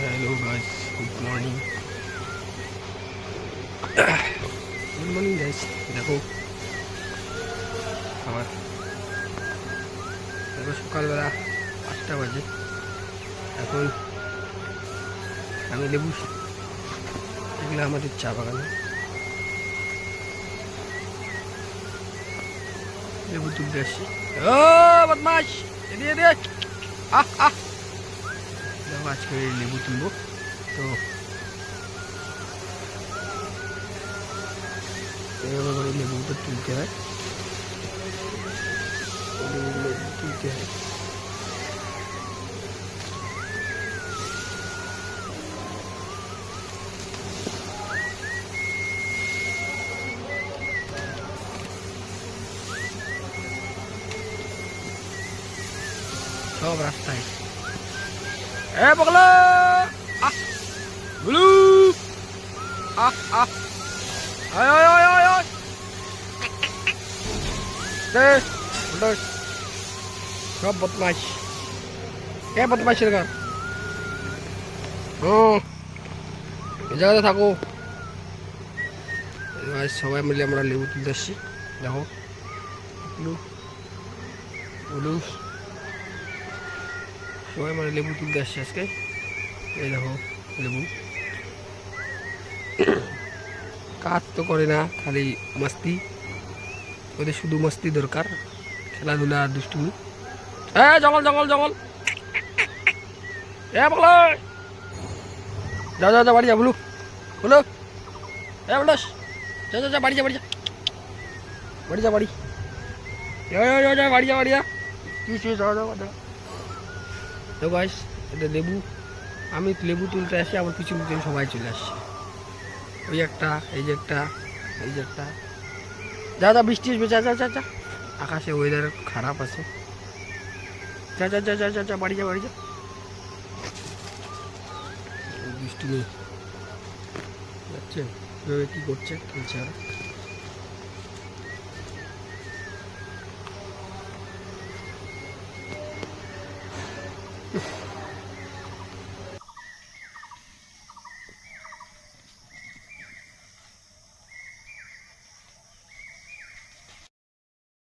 Hello guys good morning good morning guys দেখো আমার দেখো সকালবেলা আটটা বাজে। এখন আমি লেবু এগুলো আমাদের চা বাগানে। লেবু তুলতে আসছি। ও বদমাস এদিকে! আহ আহ! আজকে লেবু তুলবো তো এভাবে করে লেবুটা তুলতে হয় লেবু তুলতে হয় সব রাস্তায় এ পগলা আহ গুলু আহ আহ আয় আয় আয় আয় আয় দে উল্টো সব বদমাইশ কে বদমাইশের ঘর ও এই জায়গাতে থাকো এবার সবাই মিলে আমরা লেবু তুলতে আসছি দেখো গুলু গুলু সবাই মানে লেবু তুলতে আসছে আজকে। এই দেখো, লেবু। কাজ তো করে না, খালি মাস্তি। ওদের শুধু মাস্তি দরকার, খেলাধুলা দুষ্টুমি। এ, জঙ্গল জঙ্গল জঙ্গল। এ, বলো। যা যা যা, বাড়ি যা বলু বলো। এ, বলস। যা যা যা, বাড়ি যা বাড়ি যা। বাড়ি যা বাড়ি। যা বাড়ি যা বাড়ি যা। কি যা যা যা। তো গাইস এটা লেবু। আমি লেবু তুলতে আসি আমার পিছন পিছন সবাই চলে আসছে। ওই একটা, এই যে একটা, এই যে একটা। যা যা, বৃষ্টি আসবে, যা যা যা যা। আকাশে ওয়েদার খারাপ আছে। যা যা যা যা যা যা, বাড়ি যা বাড়ি যা। বৃষ্টি নেই। যাচ্ছে। কী করছে খেলছে আর